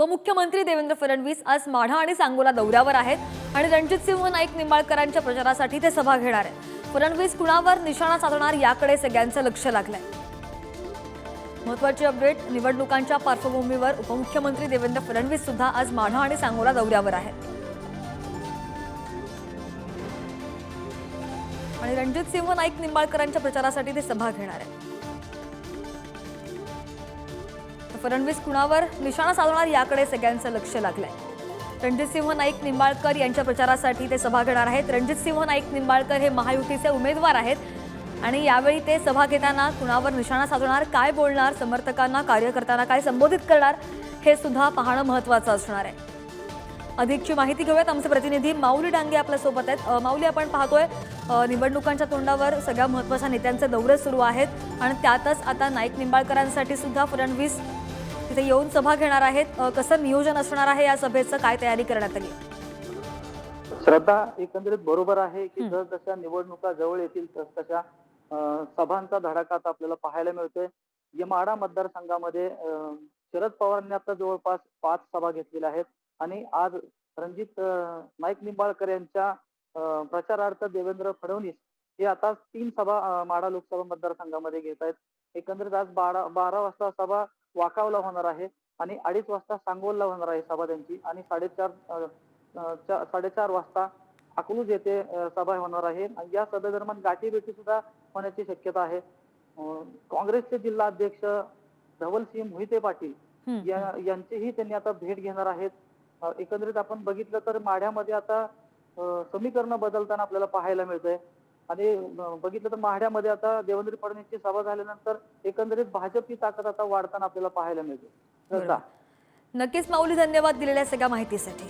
उपमुख्यमंत्री देवेंद्र फडणवीस आज माढा आणि सांगोला दौऱ्यावर आहेत आणि रणजितसिंह नाईक निंबाळकरांच्या प्रचारासाठी ते सभा घेणार आहेत. फडणवीस कुणावर निशाणा साधणार याकडे सगळ्यांचं लक्ष लागलंय. महत्वाची अपडेट निवडणुकांच्या पार्श्वभूमीवर उपमुख्यमंत्री देवेंद्र फडणवीस सुद्धा आज माढा आणि सांगोला दौऱ्यावर आहेत. आणि रणजितसिंह नाईक निंबाळकरांच्या प्रचारासाठी ते सभा घेणार आहेत. फडणवीस कुणावर निशाणा साधणार याकडे सगळ्यांचं लक्ष लागलंय. रणजितसिंह नाईक निंबाळकर यांच्या प्रचारासाठी ते सभा घेणार आहेत. रणजितसिंह नाईक निंबाळकर हे महायुतीचे उमेदवार आहेत आणि यावेळी ते सभा घेताना कुणावर निशाणा साधणार काय बोलणार समर्थकांना कार्यकर्त्यांना काय संबोधित करणार हे सुद्धा पाहणं महत्त्वाचं असणार आहे. अधिकची माहिती घेऊयात. आमचे प्रतिनिधी माऊली डांगे आपल्यासोबत आहेत. माऊली आपण पाहतोय निवडणुकांच्या तोंडावर सगळ्या महत्त्वाच्या नेत्यांचे दौरे सुरू आहेत आणि त्यातच आता नाईक निंबाळकरांसाठी सुद्धा फडणवीस तिथे येऊन सभा घेणार आहेत. कसं नियोजन असणार आहे या सभेचं? काय तयारी करण्यात आली? श्रद्धा एकंदरीत बरोबर आहे की जर जशा निवडणुका जवळ येतील तस तशा सभांचा धडाका आता आपल्याला पाहायला मिळतोय. या माढा मतदारसंघामध्ये शरद पवारांनी आता जवळपास पाच सभा घेतलेल्या आहेत. आणि आज रणजित नाईक निंबाळकर यांच्या प्रचारार्थ देवेंद्र फडणवीस हे आता तीन सभा माढा लोकसभा मतदारसंघामध्ये घेत आहेत. एकंदरीत आज बारा बारा वाजता सभा वाकावला होणार आहे आणि अडीच वाजता सांगोलला होणार आहे सभा त्यांची आणि साडेचार साडेचार वाजता अकलूज येथे सभा होणार आहे. आणि या सभेदरम्यान गाठीभेटी सुद्धा होण्याची शक्यता आहे. काँग्रेसचे जिल्हा अध्यक्ष धवलसिंह मोहिते पाटील यांचीही त्यांनी आता भेट घेणार आहेत. एकंदरीत आपण बघितलं तर माढ्यामध्ये आता समीकरण बदलताना आपल्याला पाहायला मिळतंय. आणि बघितलं तर माढ्यामध्ये आता देवेंद्र फडणवीसची सभा झाल्यानंतर एकंदरीत भाजपची ताकद आता वाढताना आपल्याला पाहायला मिळते. नक्कीच माऊली धन्यवाद दिलेल्या सगळ्या माहितीसाठी.